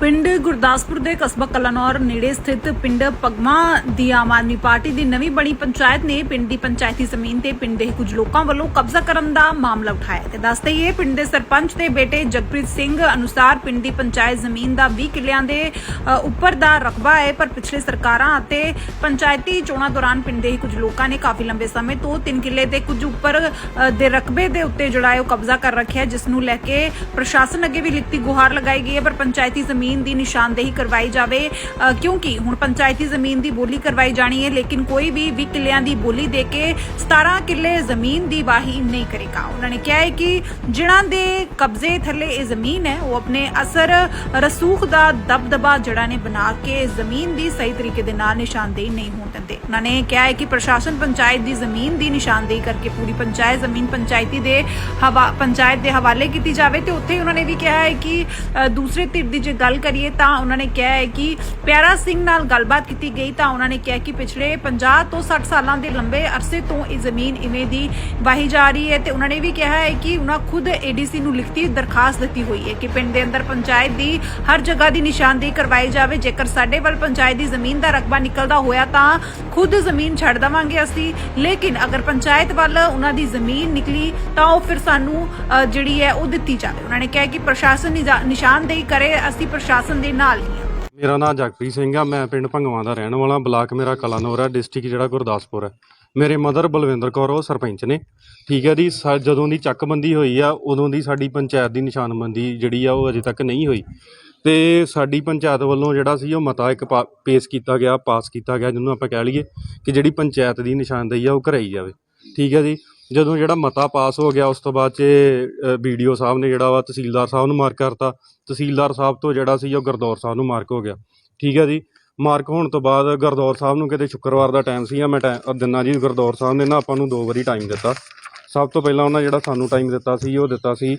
ਪਿੰਡ ਗੁਰਦਾਸਪੁਰ ਦੇ ਕਸਬਾ ਕਲਾਨੌਰ ਨੇੜੇ ਸਥਿਤ ਪਿੰਡ ਪਗਮਾ ਦੀ ਆਮ ਆਦਮੀ ਪਾਰਟੀ ਦੀ ਨਵੀਂ ਬਣੀ ਪੰਚਾਇਤ ਨੇ ਪਿੰਡ ਦੀ ਪੰਚਾਇਤੀ ਜ਼ਮੀਨ ਤੇ ਪਿੰਡ ਦੇ ਕੁਝ ਲੋਕਾਂ ਵੱਲੋਂ ਕਬਜ਼ਾ ਕਰਨ ਦਾ ਮਾਮਲਾ ਉਠਾਇਆ ਤੇ ਦੱਸਦੇ ਇਹ ਪਿੰਡ ਦੇ ਸਰਪੰਚ ਦੇ ਬੇਟੇ ਜਗਪ੍ਰੀਤ ਸਿੰਘ ਅਨੁਸਾਰ ਪਿੰਡ ਦੀ ਪੰਚਾਇਤ ਜ਼ਮੀਨ ਦਾ 20 ਕਿੱਲਿਆਂ ਦੇ ਅ, ਉੱਪਰ ਦਾ ਰਕਬਾ ਹੈ ਪਰ ਪਿਛਲੇ ਸਰਕਾਰਾਂ ਅਤੇ ਪੰਚਾਇਤੀ ਚੋਣਾਂ ਦੌਰਾਨ ਪਿੰਡ ਦੇ ਹੀ ਕੁਝ ਲੋਕਾਂ ਨੇ ਕਾਫੀ ਲੰਬੇ ਸਮੇਂ ਤੋਂ 3 ਕਿੱਲੇ ਤੇ ਕੁਝ ਉੱਪਰ ਦੇ ਰਕਬੇ ਦੇ ਉੱਤੇ ਜਿਹੜਾ ਹੈ ਉਹ ਕਬਜ਼ਾ ਕਰ ਰੱਖਿਆ ਜਿਸ ਨੂੰ ਲੈ ਕੇ ਪ੍ਰਸ਼ਾਸਨ ਅੱਗੇ ਵੀ ਲਿਖਤੀ ਗੁਹਾਰ ਲਗਾਈ ਗਈ ਹੈ ਪਰ ਪੰਚਾਇਤੀ ਜ਼ਮੀਨ ਜ਼ਮੀਨ ਦੀ ਨਿਸ਼ਾਨਦੇਹੀ ਕਰਵਾਈ ਜਾਵੇ। ਕਿਉਂਕਿ ਹੁਣ ਪੰਚਾਇਤੀ ਜ਼ਮੀਨ ਦੀ ਬੋਲੀ ਕਰਵਾਈ ਜਾਣੀ ਹੈ, ਲੇਕਿਨ ਕੋਈ ਵੀ 20 ਕਿੱਲਿਆਂ ਦੀ ਬੋਲੀ ਦੇ ਕੇ 17 ਕਿੱਲੇ ਜ਼ਮੀਨ ਦੀ ਵਾਹੀ ਨਹੀਂ ਕਰੇਗਾ। ਉਹਨਾਂ ਨੇ ਕਿਹਾ ਹੈ ਕਿ ਜਿਨ੍ਹਾਂ ਦੇ ਕਬਜ਼ੇ ਥੱਲੇ ਇਹ ਜ਼ਮੀਨ ਹੈ, ਉਹ ਆਪਣੇ ਅਸਰ ਰਸੂਖ ਦਾ ਦਬਦਬਾ ਜਿਹੜਾ ਨੇ ਬਣਾ ਕੇ ਜ਼ਮੀਨ ਦੀ ਸਹੀ ਤਰੀਕੇ ਦੇ ਨਾਲ ਨਿਸ਼ਾਨਦੇਹੀ ਨਹੀਂ ਹੋਣ ਦਿੰਦੇ। ਉਹਨਾਂ ਨੇ ਕਿਹਾ ਹੈ ਕਿ ਪ੍ਰਸ਼ਾਸਨ ਪੰਚਾਇਤ ਦੀ ਜ਼ਮੀਨ ਦੀ ਨਿਸ਼ਾਨਦੇਹੀ ਕਰਕੇ ਪੂਰੀ ਪੰਚਾਇਤ ਜ਼ਮੀਨ ਪੰਚਾਇਤੀ ਦੇ ਹਵਾ, ਪੰਚਾਇਤ ਦੇ ਹਵਾਲੇ ਕੀਤੀ ਜਾਵੇ। ਤੇ ਉੱਥੇ ਹੀ ਉਹਨਾਂ ਨੇ ਵੀ ਕਿਹਾ ਹੈ ਕਿ ਦੂਸਰੇ ਧਿਰ ਦੀ ਜੇ ਗੱਲ ਕਰੀਏ ਤਾਂ ਉਹਨਾਂ ਨੇ ਕਿਹਾ ਹੈ ਕਿ ਪਿਆਰਾ ਸਿੰਘ ਨਾਲ ਗੱਲਬਾਤ ਕੀਤੀ ਗਈ ਤਾਂ ਉਹਨਾਂ ਨੇ ਕਿਹਾ ਕਿ ਪਿਛਲੇ 50 ਤੋਂ 60 ਸਾਲਾਂ ਦੇ ਲੰਬੇ ਅਰਸੇ ਤੋਂ ਇਹ ਜ਼ਮੀਨ ਇਵੇਂ ਦੀ ਵਾਹੀ ਜਾ ਰਹੀ ਹੈ ਤੇ ਉਹਨਾਂ ਨੇ ਵੀ ਕਿਹਾ ਹੈ ਕਿ ਉਹਨਾਂ ਖੁਦ ਏਡੀਸੀ ਨੂੰ ਲਿਖਤੀ ਦਰਖਾਸਤ ਦਿੱਤੀ ਹੋਈ ਹੈ ਕਿ ਪਿੰਡ ਦੇ ਅੰਦਰ ਪੰਚਾਇਤ ਦੀ ਹਰ ਜਗ੍ਹਾ ਦੀ ਨਿਸ਼ਾਨਦੇਹੀ ਕਰਵਾਈ ਜਾਵੇ। ਜੇਕਰ ਸਾਡੇ ਵੱਲ ਪੰਚਾਇਤ ਦੀ ਜ਼ਮੀਨ ਦਾ ਰਕਬਾ ਨਿਕਲਦਾ ਹੋਇਆ ਤਾਂ ਖੁਦ ਜ਼ਮੀਨ ਛੱਡ ਦਵਾਂਗੇ ਅਸੀਂ। ਲੇਕਿਨ ਅਗਰ ਪੰਚਾਇਤ ਵੱਲ ਉਹਨਾਂ ਦੀ ਜ਼ਮੀਨ ਨਿਕਲੀ ਤਾਂ ਉਹ ਫਿਰ ਸਾਨੂੰ ਜਿਹੜੀ ਹੈ ਉਹ ਦਿੱਤੀ ਜਾਵੇ। ਉਹਨਾਂ ਨੇ ਕਿਹਾ ਕਿ ਪ੍ਰਸ਼ਾਸਨ ਨਿਸ਼ਾਨਦੇਹੀ ਕਰੇ, ਅਸੀਂ ਪ੍ਰਸ਼ਾਸਨ ਦੇ ਨਾਲ ਹੀ ਹਾਂ ਮੇਰਾ ਨਾਮ ਜਗਪ੍ਰੀਤ ਸਿੰਘ ਆ, ਮੈਂ ਪਿੰਡ ਭੰਗਵਾਂ ਦਾ ਰਹਿਣ ਵਾਲਾ, ਬਲਾਕ ਮੇਰਾ ਕਲਾਨੌਰ ਹੈ ਡਿਸਟ੍ਰਿਕਟ ਜਿਹੜਾ ਗੁਰਦਾਸਪੁਰ ਹੈ ਮੇਰੇ ਮਦਰ ਬਲਵਿੰਦਰ ਕੌਰ, ਉਹ ਸਰਪੰਚ ਨੇ। ਠੀਕ ਹੈ ਜੀ, ਸਾ- ਜਦੋਂ ਦੀ ਚੱਕਬੰਦੀ ਹੋਈ ਆ, ਉਦੋਂ ਦੀ ਸਾਡੀ ਪੰਚਾਇਤ ਦੀ ਨਿਸ਼ਾਨਬੰਦੀ ਜਿਹੜੀ ਆ, ਉਹ ਅਜੇ ਤੱਕ ਨਹੀਂ ਹੋਈ। ਤੇ ਸਾਡੀ ਪੰਚਾਇਤ ਵੱਲੋਂ ਜਿਹੜਾ ਸੀ, ਉਹ ਮਤਾ ਇੱਕ ਪਾ- ਪੇਸ਼ ਕੀਤਾ ਗਿਆ, ਪਾਸ ਕੀਤਾ ਗਿਆ, ਜਿਹਨੂੰ ਆਪਾਂ ਕਹਿ ਲਈਏ ਕਿ ਜਿਹੜੀ ਪੰਚਾਇਤ ਦੀ ਨਿਸ਼ਾਨਦੇਹੀ ਆ, ਉਹ ਕਰਾਈ ਜਾਵੇ। ਠੀਕ ਹੈ ਜੀ ਜਦੋਂ ਜਿਹੜਾ ਮਤਾ ਪਾਸ ਹੋ ਗਿਆ, ਉਸ ਤੋਂ ਬਾਅਦ ਚ ਵੀਡੀਓ ਸਾਹਿਬ ਨੇ ਜਿਹੜਾ ਵਾ ਤਹਿਸੀਲਦਾਰ ਸਾਹਿਬ ਨੂੰ ਮਾਰਕ ਕਰਤਾ। ਤਹਿਸੀਲਦਾਰ ਸਾਹਿਬ ਤੋਂ ਜਿਹੜਾ ਸੀ, ਉਹ ਗਰਦੌਰ ਸਾਹਿਬ ਨੂੰ ਮਾਰਕ ਹੋ ਗਿਆ। ਠੀਕ ਹੈ ਜੀ? ਮਾਰਕ ਹੋਣ ਤੋਂ ਬਾਅਦ ਗਰਦੌਰ ਸਾਹਿਬ ਨੂੰ ਕਿਤੇ ਸ਼ੁੱਕਰਵਾਰ ਦਾ ਟਾਈਮ ਸੀ ਮੈਂ ਟਾਈਮ ਦਿਨਾ ਜੀ ਗਰਦੌਰ ਸਾਹਿਬ ਨੇ ਨਾ ਆਪਾਂ ਨੂੰ ਦੋ ਵਾਰੀ ਟਾਈਮ ਦਿੱਤਾ। ਸਭ ਤੋਂ ਪਹਿਲਾਂ ਉਹਨਾਂ ਜਿਹੜਾ ਸਾਨੂੰ ਟਾਈਮ ਦਿੱਤਾ ਸੀ, ਉਹ ਦਿੱਤਾ ਸੀ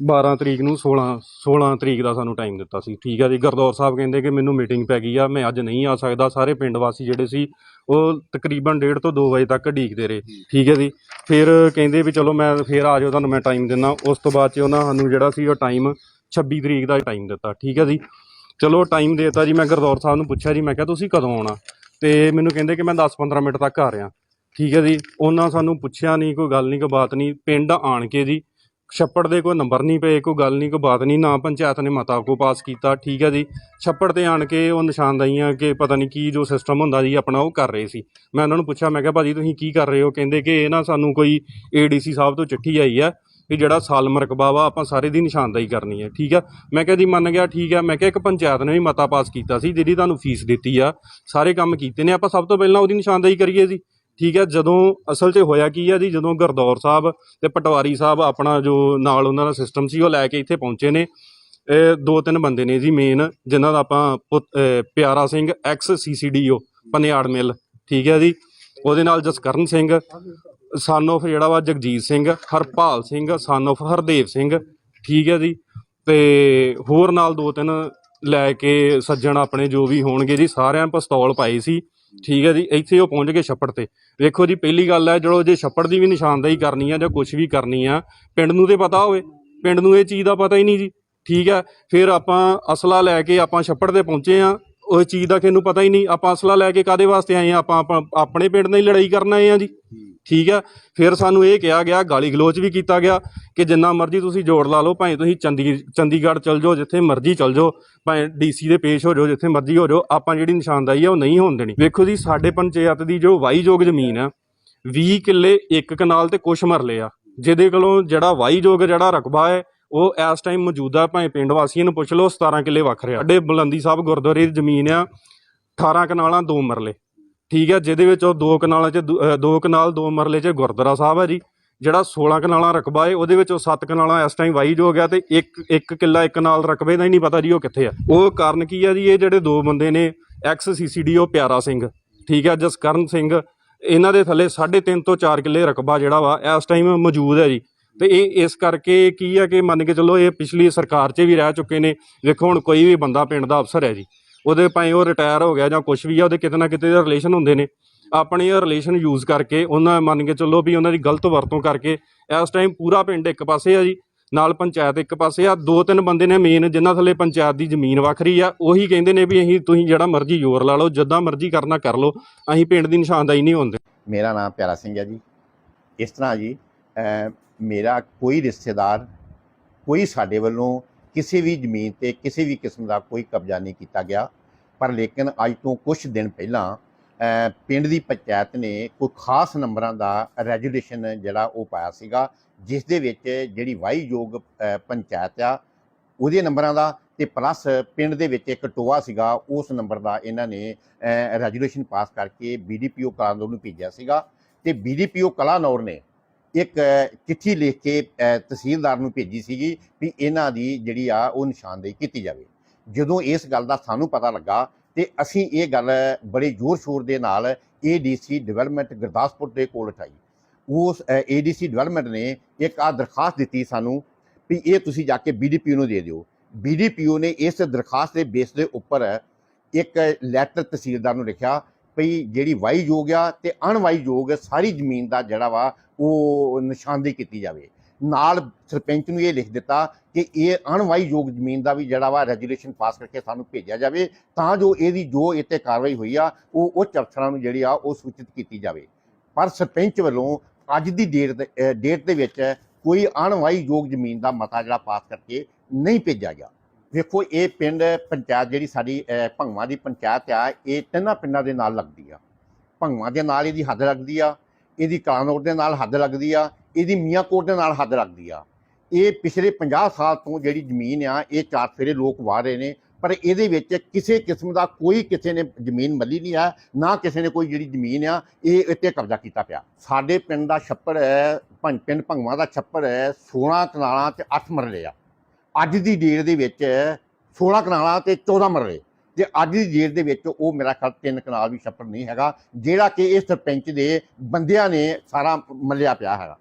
12 ਤਰੀਕ ਨੂੰ 16 16 ਤਰੀਕ ਦਾ ਸਾਨੂੰ ਟਾਈਮ ਦਿੱਤਾ ਸੀ। ਠੀਕ ਹੈ ਜੀ, ਗਰਦੌਰ ਸਾਹਿਬ ਕਹਿੰਦੇ ਕਿ ਮੈਨੂੰ ਮੀਟਿੰਗ ਪੈ ਗਈ ਆ, ਮੈਂ ਅੱਜ ਨਹੀਂ ਆ ਸਕਦਾ। ਸਾਰੇ ਪਿੰਡ ਵਾਸੀ ਜਿਹੜੇ ਸੀ, ਉਹ ਤਕਰੀਬਨ 1:30 ਤੋਂ 2 ਵਜੇ ਤੱਕ ਢੀਕਦੇ ਰਹੇ। ਠੀਕ ਹੈ ਜੀ, ਫਿਰ ਕਹਿੰਦੇ ਵੀ ਚਲੋ ਮੈਂ ਫਿਰ ਆ ਜਾਓ, ਤੁਹਾਨੂੰ ਮੈਂ ਟਾਈਮ ਦਿੰਦਾ ਉਸ ਤੋਂ ਬਾਅਦ ਚ ਉਹਨਾਂ ਸਾਨੂੰ ਜਿਹੜਾ ਸੀ ਉਹ ਟਾਈਮ 26 ਤਰੀਕ ਦਾ ਟਾਈਮ ਦਿੱਤਾ। ਠੀਕ ਹੈ ਜੀ, ਚਲੋ ਟਾਈਮ ਦੇਤਾ ਜੀ। ਮੈਂ ਗਰਦੌਰ ਸਾਹਿਬ ਨੂੰ ਪੁੱਛਿਆ ਜੀ, ਮੈਂ ਕਿਹਾ ਤੁਸੀਂ ਕਦੋਂ ਆਉਣਾ? ਤੇ ਮੈਨੂੰ ਕਹਿੰਦੇ ਕਿ ਮੈਂ 10-15 ਮਿੰਟ ਤੱਕ ਆ ਰਿਹਾ। ਠੀਕ ਹੈ ਜੀ, ਉਹਨਾਂ ਸਾਨੂੰ ਪੁੱਛਿਆ ਨਹੀਂ ਕੋਈ ਗੱਲ ਨਹੀਂ ਕੋਈ ਬਾਤ ਨਹੀਂ ਪਿੰਡ ਆਣ ਕੇ ਜੀ ਛੱਪੜ ਦੇ ਕੋਈ ਨੰਬਰ ਨਹੀਂ ਪਏ, ਕੋਈ ਗੱਲ ਨਹੀਂ, ਕੋਈ ਬਾਤ ਨਹੀਂ, ਨਾ ਪੰਚਾਇਤ ਨੇ ਮਤਾ ਕੋ ਪਾਸ ਕੀਤਾ, ਠੀਕ ਹੈ ਜੀ। ਛੱਪੜ ਤੇ ਆਣ ਕੇ ਉਹ ਨਿਸ਼ਾਨਦਾਈਆਂ ਕਿ ਪਤਾ ਨਹੀਂ ਕੀ ਜੋ ਸਿਸਟਮ ਹੁੰਦਾ ਜੀ, ਆਪਣਾ ਉਹ ਕਰ ਰਹੇ ਸੀ। ਮੈਂ ਉਹਨਾਂ ਨੂੰ ਪੁੱਛਿਆ, ਮੈਂ ਕਿਹਾ, ਭਾਜੀ, ਤੁਸੀਂ ਕੀ ਕਰ ਰਹੇ ਹੋ? ਕਹਿੰਦੇ ਕਿ ਇਹ ਨਾ ਸਾਨੂੰ ਕੋਈ ਏਡੀਸੀ ਸਾਹਿਬ ਤੋਂ ਚਿੱਠੀ ਆਈ ਹੈ ਵੀ ਜਿਹੜਾ ਸਾਲਮ ਰਕਬਾ ਵਾ, ਆਪਾਂ ਸਾਰੇ ਦੀ ਨਿਸ਼ਾਨਦਾਈ ਕਰਨੀ ਹੈ, ਠੀਕ ਆ ਮੈਂ ਕਿਹਾ ਜੀ, ਮੰਨ ਗਿਆ, ਠੀਕ ਆ ਮੈਂ ਕਿਹਾ, ਇੱਕ ਪੰਚਾਇਤ ਨੇ ਵੀ ਮਤਾ ਪਾਸ ਕੀਤਾ ਸੀ, ਜਿਹਦੀ ਤੁਹਾਨੂੰ ਫੀਸ ਦਿੱਤੀ ਆ, ਸਾਰੇ ਕੰਮ ਕੀਤੇ ਨੇ, ਆਪਾਂ ਸਭ ਤੋਂ ਪਹਿਲਾਂ ਉਹਦੀ ਨਿਸ਼ਾਨਦਾਈ ਕਰੀਏ ਜੀ। ਠੀਕ ਹੈ, ਜਦੋਂ ਅਸਲ 'ਚ ਹੋਇਆ ਕੀ ਹੈ ਜੀ, ਜਦੋਂ ਗਰਦੌਰ ਸਾਹਿਬ ਤੇ ਪਟਵਾਰੀ ਸਾਹਿਬ ਆਪਣਾ ਜੋ ਨਾਲ ਉਹਨਾਂ ਦਾ ਸਿਸਟਮ ਸੀ, ਉਹ ਲੈ ਕੇ ਇੱਥੇ ਪਹੁੰਚੇ ਨੇ। ਦੋ ਤਿੰਨ ਬੰਦੇ ਨੇ ਜੀ ਮੇਨ ਜਿਨ੍ਹਾਂ ਦਾ ਆਪਾਂ ਪੁੱਤ- ਅਹ, ਪਿਆਰਾ ਸਿੰਘ ਐਕਸ ਸੀਸੀਡੀਓ ਪਨਿਆੜ ਮਿਲ ਠੀਕ ਹੈ ਜੀ। ਉਹਦੇ ਨਾਲ ਜਸਕਰਨ ਸਿੰਘ ਸਨ of ਜਿਹੜਾ ਵਾ ਜਗਜੀਤ ਸਿੰਘ, ਹਰਪਾਲ ਸਿੰਘ ਸਨ of ਹਰਦੇਵ ਸਿੰਘ, ਠੀਕ ਹੈ ਜੀ। ਤੇ ਹੋਰ ਨਾਲ ਦੋ ਤਿੰਨ ਲੈ ਕੇ ਸੱਜਣ ਆਪਣੇ ਜੋ ਵੀ ਹੋਣਗੇ ਜੀ, ਸਾਰਿਆਂ ਪਿਸਤੌਲ ਪਾਏ ਸੀ। ਠੀਕ ਹੈ ਜੀ, ਇੱਥੇ ਉਹ ਪਹੁੰਚ ਗਏ ਛੱਪੜ ਤੇ। ਵੇਖੋ ਜੀ, ਪਹਿਲੀ ਗੱਲ ਹੈ ਜਦੋਂ ਜੇ ਛੱਪੜ ਦੀ ਵੀ ਨਿਸ਼ਾਨਦਾਈ ਕਰਨੀ ਆ ਜਾਂ ਕੁਝ ਵੀ ਕਰਨੀ ਆ, ਪਿੰਡ ਨੂੰ ਤੇ ਪਤਾ ਹੋਵੇ, ਪਿੰਡ ਨੂੰ ਇਹ ਚੀਜ਼ ਦਾ ਪਤਾ ਹੀ ਨਹੀਂ ਜੀ। ਠੀਕ ਹੈ, ਫਿਰ ਆਪਾਂ ਅਸਲਾ ਲੈ ਕੇ ਆਪਾਂ ਛੱਪੜ ਤੇ ਪਹੁੰਚੇ ਆ ਉਹ ਚੀਜ਼ ਦਾ ਕਿਹਨੂੰ ਪਤਾ ਹੀ ਨਹੀਂ, ਆਪਾਂ ਅਸਲਾ ਲੈ ਕੇ ਕਾਦੇ ਵਾਸਤੇ ਆਏ ਆ ਆਪਾਂ ਆਪਾਂ ਆਪਣੇ ਪਿੰਡ ਨਾਲ ਹੀ ਲੜਾਈ ਕਰਨ ਆਏ ਆ ਜੀ। ਠੀਕ ਆ? ਫਿਰ ਸਾਨੂੰ ਇਹ ਕਿਹਾ ਗਿਆ, ਗਾਲੀ ਗਲੋਚ ਵੀ ਕੀਤਾ ਗਿਆ ਕਿ ਜਿੰਨਾ ਮਰਜ਼ੀ ਤੁਸੀਂ ਜੋੜ ਲਾ ਲਓ, ਭਾਵੇਂ ਤੁਸੀਂ ਚੰਦੀ ਚੰਡੀਗੜ੍ਹ ਚਲ ਜਾਓ, ਜਿੱਥੇ ਮਰਜ਼ੀ ਚਲ ਜਾਓ, ਭਾਵੇਂ ਡੀਸੀ ਦੇ ਪੇਸ਼ ਹੋ ਜਾਓ, ਜਿੱਥੇ ਮਰਜ਼ੀ ਹੋ ਜਾਓ, ਆਪਾਂ ਜਿਹੜੀ ਨਿਸ਼ਾਨਦਾਈ ਆ ਉਹ ਨਹੀਂ ਹੋਣ ਦੇਣੀ। ਵੇਖੋ ਜੀ, ਸਾਡੇ ਪੰਚਾਇਤ ਦੀ ਜੋ ਵਾਹੀਯੋਗ ਜ਼ਮੀਨ ਆ 20 ਕਿੱਲੇ ਇੱਕ ਕਨਾਲ ਤੇ ਕੁਛ ਮਰਲੇ ਆ, ਜਿਹਦੇ ਕੋਲੋਂ ਜਿਹੜਾ ਵਾਹੀਯੋਗ, ਜਿਹੜਾ ਰਕਬਾ ਹੈ ਉਹ ਇਸ ਟਾਈਮ ਮੌਜੂਦਾ ਭਾਵੇਂ ਪਿੰਡ ਵਾਸੀਆਂ ਨੂੰ ਪੁੱਛ ਲਓ 17 ਕਿੱਲੇ ਵੱਖ ਰਿਹਾ। ਸਾਡੇ ਬੁਲੰਦੀ ਸਾਹਿਬ ਗੁਰਦੁਆਰੇ ਦੀ ਜ਼ਮੀਨ ਆ 18 ਕਨਾਲਾਂ, ਦੋ ਮਰਲੇ। ਠੀਕ ਹੈ ਜਿਹਦੇ ਵਿੱਚ ਉਹ ਦੋ ਕਨਾਲਾਂ 'ਚ ਦੂ- ਦੋ ਕਨਾਲ, ਦੋ ਮਰਲੇ 'ਚ ਗੁਰਦੁਆਰਾ ਸਾਹਿਬ ਹੈ ਜੀ। ਜਿਹੜਾ 16 ਕਨਾਲਾਂ ਰਕਬਾ ਹੈ ਉਹਦੇ ਵਿੱਚ ਉਹ 7 ਕਨਾਲਾਂ ਇਸ ਟਾਈਮ ਵਾਈਜ ਹੋ ਗਿਆ ਤੇ ਇੱਕ ਇੱਕ ਕਿੱਲਾ, ਇੱਕ ਨਾਲ ਰਕਬੇ ਦਾ ਹੀ ਨਹੀਂ ਪਤਾ ਜੀ ਉਹ ਕਿੱਥੇ ਆ। ਉਹ ਕਾਰਨ ਕੀ ਆ ਜੀ, ਇਹ ਜਿਹੜੇ ਦੋ ਬੰਦੇ ਨੇ ਐਕਸ ਸੀਸੀਡੀਓ ਪਿਆਰਾ ਸਿੰਘ। ਠੀਕ ਹੈ ਜਸਕਰਨ ਸਿੰਘ। ਇਹਨਾਂ ਦੇ ਥੱਲੇ 3.5 ਤੋਂ 4 ਕਿੱਲੇ ਰਕਬਾ ਜਿਹੜਾ ਵਾ, ਇਸ ਟਾਈਮ ਮੌਜੂਦ ਹੈ ਜੀ। ਤੇ ਇਹ ਇਸ ਕਰਕੇ ਕੀ ਆ ਕਿ ਮੰਨ ਕੇ ਚੱਲੋ ਇਹ ਪਿਛਲੀ ਸਰਕਾਰ 'ਚ ਵੀ ਰਹਿ ਚੁੱਕੇ ਨੇ। ਵੇਖੋ ਹੁਣ ਕੋਈ ਵੀ ਬੰਦਾ ਪਿੰਡ ਦਾ ਅਫਸਰ ਹੈ ਜੀ। ਉਹਦੇ ਭਾਵੇਂ ਉਹ ਰਿਟਾਇਰ ਹੋ ਗਿਆ ਜਾਂ ਕੁਝ ਵੀ ਆ, ਉਹਦੇ ਕਿਤੇ ਨਾ ਕਿਤੇ ਦੇ ਰਿਲੇਸ਼ਨ ਹੁੰਦੇ ਨੇ। ਆਪਣੇ ਰਿਲੇਸ਼ਨ ਯੂਜ਼ ਕਰਕੇ ਉਹਨਾਂ ਮੰਨ ਕੇ ਚੱਲੋ ਵੀ ਉਹਨਾਂ ਦੀ ਗਲਤ ਵਰਤੋਂ ਕਰਕੇ ਇਸ ਟਾਈਮ ਪੂਰਾ ਪਿੰਡ ਇੱਕ ਪਾਸੇ ਆ ਜੀ, ਨਾਲ ਪੰਚਾਇਤ ਇੱਕ ਪਾਸੇ ਆ। ਦੋ ਤਿੰਨ ਬੰਦੇ ਨੇ ਮੇਨ ਜਿਨ੍ਹਾਂ ਥੱਲੇ ਪੰਚਾਇਤ ਦੀ ਜ਼ਮੀਨ ਵੱਖਰੀ ਆ, ਉਹੀ ਕਹਿੰਦੇ ਨੇ ਵੀ ਅਸੀਂ ਤੁਸੀਂ ਜਿਹੜਾ ਮਰਜ਼ੀ ਜ਼ੋਰ ਲਾ ਲਓ, ਜਿੱਦਾਂ ਮਰਜ਼ੀ ਕਰਨਾ ਕਰ ਲਓ, ਅਸੀਂ ਪਿੰਡ ਦੀ ਨਿਸ਼ਾਨਦਾਈ ਨਹੀਂ ਹੁੰਦੇ। ਮੇਰਾ ਨਾਮ ਪਿਆਰਾ ਸਿੰਘ ਹੈ ਜੀ। ਇਸ ਤਰ੍ਹਾਂ ਜੀ ਮੇਰਾ ਕੋਈ ਰਿਸ਼ਤੇਦਾਰ, ਕੋਈ ਸਾਡੇ ਵੱਲੋਂ ਕਿਸੇ ਵੀ ਜ਼ਮੀਨ ਤੇ, ਕਿਸੇ ਵੀ ਕਿਸਮ ਦਾ ਕੋਈ ਕਬਜ਼ਾ ਨਹੀਂ ਕੀਤਾ ਗਿਆ। ਪਰ ਲੇਕਿਨ ਅੱਜ ਤੋਂ ਕੁਝ ਦਿਨ ਪਹਿਲਾਂ ਪਿੰਡ ਦੀ ਪੰਚਾਇਤ ਨੇ ਕੋਈ ਖਾਸ ਨੰਬਰਾਂ ਦਾ ਰੈਜੂਲੇਸ਼ਨ ਜਿਹੜਾ ਉਹ ਪਾਇਆ ਸੀਗਾ, ਜਿਸ ਦੇ ਵਿੱਚ ਜਿਹੜੀ ਵਾਹੀਯੋਗ ਯੋਗ ਪੰਚਾਇਤ ਆ, ਉਹਦੇ ਨੰਬਰਾਂ ਦਾ ਤੇ ਪਲੱਸ ਪਿੰਡ ਦੇ ਵਿੱਚ ਇੱਕ ਟੋਆ ਸੀਗਾ, ਉਸ ਨੰਬਰ ਦਾ ਇਹਨਾਂ ਨੇ ਰੈਜੂਲੇਸ਼ਨ ਪਾਸ ਕਰਕੇ ਬੀਡੀਪੀਓ ਕਲਾਨੌਰ ਨੂੰ ਭੇਜਿਆ ਸੀਗਾ। ਤੇ ਬੀਡੀਪੀਓ ਕਲਾਨੌਰ ਨੇ ਇੱਕ ਚਿੱਠੀ ਲਿਖ ਕੇ ਤਹਿਸੀਲਦਾਰ ਨੂੰ ਭੇਜੀ ਸੀਗੀ ਵੀ ਇਹਨਾਂ ਦੀ ਜਿਹੜੀ ਆ ਉਹ ਨਿਸ਼ਾਨਦੇਹੀ ਕੀਤੀ ਜਾਵੇ। ਜਦੋਂ ਇਸ ਗੱਲ ਦਾ ਸਾਨੂੰ ਪਤਾ ਲੱਗਾ ਤੇ ਅਸੀਂ ਇਹ ਗੱਲ ਬੜੇ ਜ਼ੋਰ ਸ਼ੋਰ ਦੇ ਨਾਲ ਏਡੀਸੀ ਡਿਵੈਲਪਮੈਂਟ ਗੁਰਦਾਸਪੁਰ ਦੇ ਕੋਲ ਉਠਾਈ। ਉਸ ਏਡੀਸੀ ਡਿਵੈਲਪਮੈਂਟ ਨੇ ਇੱਕ ਆ ਦਰਖਾਸਤ ਦਿੱਤੀ ਸਾਨੂੰ ਵੀ ਇਹ ਤੁਸੀਂ ਜਾ ਕੇ ਬੀਡੀਪੀਓ ਨੂੰ ਦੇ ਦਿਓ। ਬੀਡੀਪੀਓ ਨੇ ਇਸ ਦਰਖਾਸਤ ਦੇ ਬੇਸ ਦੇ ਉੱਪਰ ਇੱਕ ਲੈਟਰ ਤਹਿਸੀਲਦਾਰ ਨੂੰ ਲਿਖਿਆ ਵੀ ਜਿਹੜੀ ਵਾਈ ਯੋਗ ਆ ਤੇ ਅਣਵਾਹੀਯੋਗ ਸਾਰੀ ਜ਼ਮੀਨ ਦਾ ਜਿਹੜਾ ਵਾ ਉਹ ਨਿਸ਼ਾਨਦੇਹੀ ਕੀਤੀ ਜਾਵੇ। ਨਾਲ ਸਰਪੰਚ ਨੂੰ ਇਹ ਲਿਖ ਦਿੱਤਾ ਕਿ ਇਹ ਅਣਵਾਹੀਯੋਗ ਜ਼ਮੀਨ ਦਾ ਵੀ ਜਿਹੜਾ ਵਾ ਰੈਜੂਲੇਸ਼ਨ ਪਾਸ ਕਰਕੇ ਸਾਨੂੰ ਭੇਜਿਆ ਜਾਵੇ ਤਾਂ ਜੋ ਇਹਦੀ ਜੋ ਇੱਥੇ ਕਾਰਵਾਈ ਹੋਈ ਆ ਉਹ ਉਹ ਅਫਸਰਾਂ ਨੂੰ ਜਿਹੜੀ ਆ ਉਹ ਸੂਚਿਤ ਕੀਤੀ ਜਾਵੇ। ਪਰ ਸਰਪੰਚ ਵੱਲੋਂ ਅੱਜ ਦੀ ਡੇਟ ਦੇ ਡੇਟ ਦੇ ਵਿੱਚ ਕੋਈ ਅਣਵਾਈ ਯੋਗ ਜ਼ਮੀਨ ਦਾ ਮਤਾ ਜਿਹੜਾ ਪਾਸ ਕਰਕੇ ਨਹੀਂ ਭੇਜਿਆ ਗਿਆ। ਵੇਖੋ ਇਹ ਪਿੰਡ ਪੰਚਾਇਤ ਜਿਹੜੀ ਸਾਡੀ ਅਹ, ਭੰਗਵਾਂ ਦੀ ਪੰਚਾਇਤ ਆ ਇਹ ਤਿੰਨਾਂ ਪਿੰਡਾਂ ਦੇ ਨਾਲ ਲੱਗਦੀ ਆ। ਭੰਗਵਾਂ ਦੇ ਨਾਲ ਇਹਦੀ ਹੱਦ ਲੱਗਦੀ ਆ। ਇਹਦੀ ਕਾਨੌਰ ਦੇ ਨਾਲ ਹੱਦ ਲੱਗਦੀ ਆ, ਇਹਦੀ ਮੀਆਂਕੋਟ ਦੇ ਨਾਲ ਹੱਦ ਲੱਗਦੀ ਆ। ਇਹ ਪਿਛਲੇ 50 ਸਾਲ ਤੋਂ ਜਿਹੜੀ ਜ਼ਮੀਨ ਆ, ਇਹ ਚਾਰ ਫੇਰੇ ਲੋਕ ਵਾਹ ਰਹੇ ਨੇ, ਪਰ ਇਹਦੇ ਵਿੱਚ ਕਿਸੇ ਕਿਸਮ ਦਾ ਕੋਈ ਕਿਸੇ ਨੇ ਜ਼ਮੀਨ ਮੱਲੀ ਨਹੀਂ ਆ, ਨਾ ਕਿਸੇ ਨੇ ਕੋਈ ਜਿਹੜੀ ਜ਼ਮੀਨ ਆ, ਇਹ ਇੱਥੇ ਕਬਜ਼ਾ ਕੀਤਾ ਪਿਆ। ਸਾਡੇ ਪਿੰਡ ਦਾ ਛੱਪੜ ਹੈ, ਭੰ- ਪਿੰਡ ਭੰਗਵਾਂ ਦਾ ਛੱਪੜ ਹੈ 16 ਕਨਾਲਾਂ ਤੇ 8 ਮਰਲੇ ਆ। ਅੱਜ ਦੀ ਡੇਟ ਦੇ ਵਿੱਚ 16 ਕਨਾਲਾਂ ਤੇ 14 ਮਰਲੇ। ਤੇ ਅੱਜ ਦੀ ਡੇਟ ਦੇ ਵਿੱਚ ਉਹ ਮੇਰਾ ਖਿਆਲ ਤਿੰਨ ਕਨਾਲ ਵੀ ਛੱਪੜ ਨਹੀਂ ਹੈਗਾ, ਜਿਹੜਾ ਕਿ ਇਹ ਸਰਪੰਚ ਦੇ ਬੰਦਿਆਂ ਨੇ ਸਾਰਾ ਮੱਲਿਆ ਪਿਆ ਹੈਗਾ।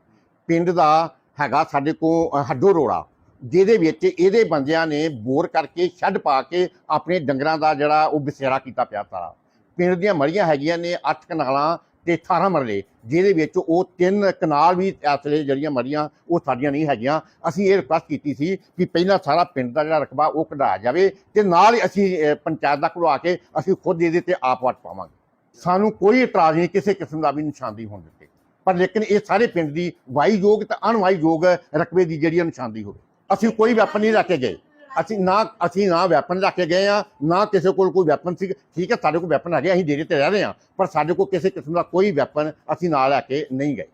ਪਿੰਡ ਦਾ ਹੈਗਾ ਸਾਡੇ ਕੋਲ ਹੱਡੋ ਰੋੜਾ, ਜਿਹਦੇ ਵਿੱਚ ਇਹਦੇ ਬੰਦਿਆਂ ਨੇ ਬੋਰ ਕਰਕੇ ਛੱਡ ਪਾ ਕੇ ਆਪਣੇ ਡੰਗਰਾਂ ਦਾ ਜਿਹੜਾ ਉਹ ਬਸੇਰਾ ਕੀਤਾ ਪਿਆ ਸਾਰਾ। ਪਿੰਡ ਦੀਆਂ ਮੜੀਆਂ ਹੈਗੀਆਂ ਨੇ 8 ਕਨਾਲਾਂ ਤੇ 18 ਮਰਲੇ ਜਿਹਦੇ ਵਿੱਚ ਉਹ ਤਿੰਨ ਕਨਾਲ ਵੀ ਅਸਲੇ ਜਿਹੜੀਆਂ ਮਰੀਆਂ, ਉਹ ਸਾਡੀਆਂ ਨਹੀਂ ਹੈਗੀਆਂ। ਅਸੀਂ ਇਹ ਰਿਕੁਐਸਟ ਕੀਤੀ ਸੀ ਕਿ ਪਹਿਲਾਂ ਸਾਰਾ ਪਿੰਡ ਦਾ ਜਿਹੜਾ ਰਕਬਾ ਉਹ ਕਢਾਇਆ ਜਾਵੇ ਤੇ ਨਾਲ ਹੀ ਅਸੀਂ ਪੰਚਾਇਤ ਦਾ ਕਢਵਾ ਕੇ ਅਸੀਂ ਖੁਦ ਇਹਦੇ ਤੇ ਆਪ ਵਟ ਪਾਵਾਂਗੇ। ਸਾਨੂੰ ਕੋਈ ਇਤਰਾਜ਼ ਨਹੀਂ, ਕਿਸੇ ਕਿਸਮ ਦਾ ਵੀ ਨਿਸ਼ਾਨਦੀ ਹੋਣ ਦਿੱਤੇ। ਪਰ ਲੇਕਿਨ ਇਹ ਸਾਰੇ ਪਿੰਡ ਦੀ ਵਾਹੀਯੋਗ ਤੇ ਅਣਵਾਹੀਯੋਗ ਰਕਬੇ ਦੀ ਜਿਹੜੀ ਆ ਨਿਸ਼ਾਨਦੀ ਹੋਵੇ। ਅਸੀਂ ਕੋਈ ਵੈਪਨ ਨਹੀਂ ਲੈ ਕੇ ਗਏ। ਅਸੀਂ ਨਾ ਅਸੀਂ ਨਾ ਵੈਪਨ ਰੱਖ ਕੇ ਗਏ ਆ ਨਾ ਕਿਸੇ ਕੋਲ ਕੋਈ ਵੈਪਨ ਸੀ। ਠੀਕ ਹੈ, ਸਾਡੇ ਕੋਲ ਵੈਪਨ ਹੈਗੇ, ਅਸੀਂ ਡੇਰੇ ਤੇ ਰਹਿ ਰਹੇ ਆ ਪਰ ਸਾਡੇ ਕੋਲ ਕਿਸੇ ਕਿਸਮ ਦਾ ਕੋਈ ਵੈਪਨ ਅਸੀਂ ਨਾਲ ਲੈ ਕੇ ਨਹੀਂ ਗਏ।